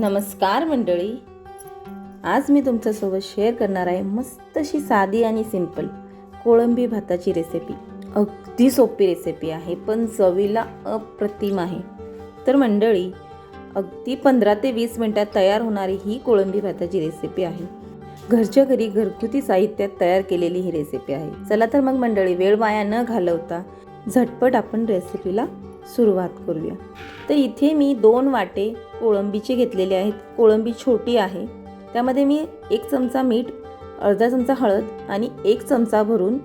नमस्कार मंडळी. आज मी तुमच्यासोबत शेअर करणार आहे मस्त अशी साधी आणि सिंपल कोळंबी भाताची रेसिपी अगदी सोपी रेसिपी आहे पण चवीला अप्रतिम आहे. तर मंडळी अगदी पंधरा ते वीस मिनटात तयार होणारी ही कोळंबी भाताची रेसिपी आहे. घरच्या घरी घरगुती साहित्यात तयार केलेली ही रेसिपी आहे. चला तर मग मंडळी वेळ वाया न घालवता झटपट आपण रेसिपीला सुरुवात करूया. तर इथे मी दोन वाटे कोळंबीचे घेतलेले आहेत. कोळंबी छोटी आहे. त्यामध्ये मी एक चमचा मीठ अर्धा चमचा हळद आणि एक चमचा भरून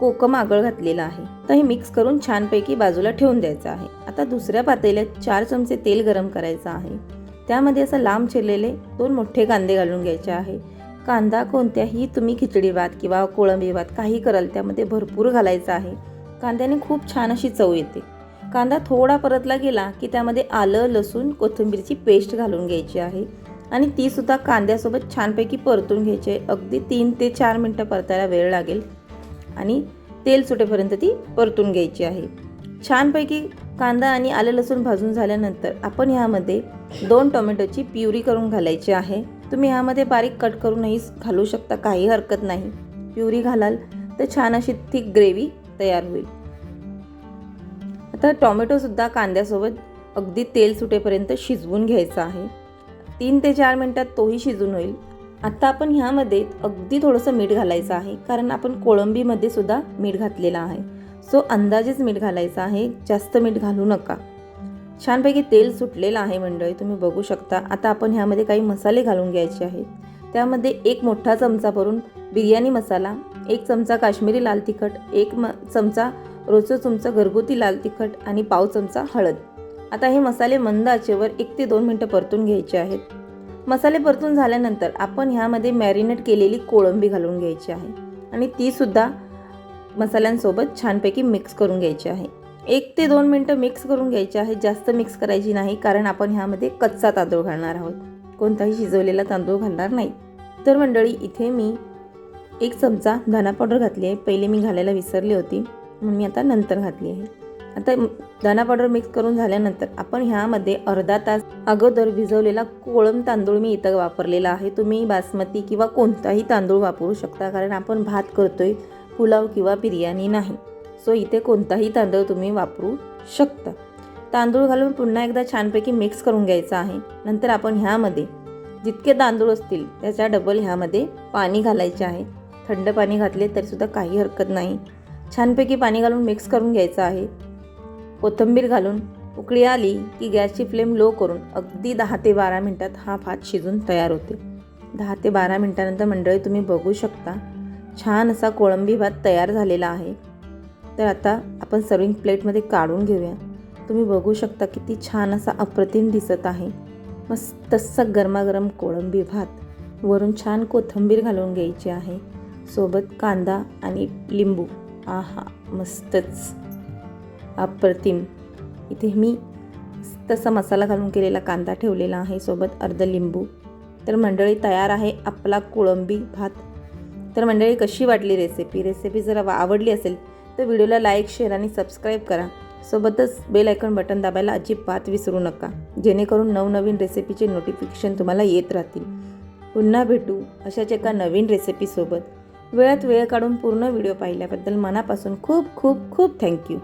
कोकम आगळ घातलेला आहे. तर हे मिक्स करून छानपैकी बाजूला ठेवून द्यायचं आहे. आता दुसऱ्या पातेल्यात चार चमचे तेल गरम करायचं आहे. त्यामध्ये असं लांब चिरलेले दोन मोठे कांदे घालून घ्यायचे आहे. कांदा कोणत्याही तुम्ही खिचडी भात किंवा कोळंबी भात काही कराल त्यामध्ये भरपूर घालायचा आहे. कांद्याने खूप छान अशी चव येते. कांदा थोडा परतला गेला की त्यामध्ये आलं लसूण कोथिंबीरची पेस्ट घालून घ्यायची आहे. आणि ती सुद्धा कांद्यासोबत छानपैकी परतून घ्यायची आहे. अगदी तीन ते चार मिनटं परतायला वेळ लागेल. आणि तेल सुटेपर्यंत ती परतून घ्यायची आहे. छानपैकी कांदा आणि आलं लसूण भाजून झाल्यानंतर आपण ह्यामध्ये दोन टोमॅटोची प्युरी करून घालायची आहे. तुम्ही ह्यामध्ये बारीक कट करूनही घालू शकता काही हरकत नाही. प्युरी घालाल तर छान अशी थिक ग्रेव्ही तयार होईल. आता टॉमॅटोसुद्धा कांद्यासोबत अगदी तेल सुटेपर्यंत शिजवून घ्यायचा आहे. तीन ते चार मिनटात तोही शिजून होईल. आत्ता आपण ह्यामध्ये अगदी थोडंसं मीठ घालायचं आहे कारण आपण कोळंबीमध्ये सुद्धा मीठ घातलेलं आहे. सो अंदाजेच मीठ घालायचं आहे जास्त मीठ घालू नका. छानपैकी तेल सुटलेलं आहे मंडळी तुम्ही बघू शकता. आता आपण ह्यामध्ये काही मसाले घालून घ्यायचे आहेत. त्यामध्ये एक मोठा चमचा भरून बिर्याणी मसाला एक चमचा काश्मीरी लाल तिखट एक म चमचा रोजचं चमचा घरगुती लाल तिखट आणि पाव चमचा हळद. आता हे मसाले मंद आचेवर एक ते दोन मिनटं परतून घ्यायचे आहेत. मसाले परतून झाल्यानंतर आपण ह्यामध्ये मॅरिनेट केलेली कोळंबी घालून घ्यायची आहे आणि तीसुद्धा मसाल्यांसोबत छानपैकी मिक्स करून घ्यायची आहे. एक ते दोन मिनटं मिक्स करून घ्यायची आहे. जास्त मिक्स करायची नाही कारण आपण ह्यामध्ये कच्चा तांदूळ घालणार आहोत. कोणताही शिजवलेला तांदूळ घालणार नाही. तर मंडळी इथे मी एक चमचा धना पावडर घातली आहे. पहिले मी घालायला विसरली होती. म्हणून मी आता नंतर घातली आहे. आता दाणा पावडर मिक्स करून झाल्यानंतर आपण ह्यामध्ये अर्धा तास अगोदर भिजवलेला कोळम तांदूळ मी इथं वापरलेला आहे. तुम्ही बासमती किंवा कोणताही तांदूळ वापरू शकता कारण आपण भात करतोय पुलाव किंवा बिर्याणी नाही. सो इथे कोणताही तांदूळ तुम्ही वापरू शकता. तांदूळ घालून पुन्हा एकदा छानपैकी मिक्स करून घ्यायचा आहे. नंतर आपण ह्यामध्ये जितके तांदूळ असतील त्याच्या डबल ह्यामध्ये पाणी घालायचे आहे. थंड पाणी घातले तरीसुद्धा काही हरकत नाही. छानपैकी पाणी घालून मिक्स करून घ्यायचं आहे. कोथिंबीर घालून उकळी आली की गॅसची फ्लेम लो करून अगदी दहा ते बारा मिनटात हा भात शिजून तयार होते. दहा ते बारा मिनटानंतर मंडळी तुम्ही बघू शकता छान असा कोळंबी भात तयार झालेला आहे. तर आता आपण सर्विंग प्लेटमध्ये काढून घेऊया. तुम्ही बघू शकता किती छान असा अप्रतिम दिसत आहे. मस्त असं गरमागरम कोळंबी भात. वरून छान कोथिंबीर घालून घ्यायची आहे. सोबत कांदा आणि लिंबू. आहा मस्तच. अप्रतिम. इथे मी तसा मसाला घालून केलेला कांदा ठेवलेला आहे सोबत अर्ध लिंबू. तर मंडळी तयार आहे आपला कोळंबी भात. तर मंडळी कशी वाटली रेसिपी रेसिपी जर आवडली असेल तर व्हिडिओला लाईक शेअर आणि सबस्क्राईब करा. सोबतच बेल आयकॉन बटन दाबायला अजिबात विसरू नका. जेणेकरून नवनवीन रेसिपीचे नोटिफिकेशन तुम्हाला येत राहतील. पुन्हा भेटू अशाच एका नवीन रेसिपीसोबत वेळात वेळ काढून पूर्ण व्हिडिओ पाहिल्याबद्दल मनापासून खूप खूप खूप थँक्यू.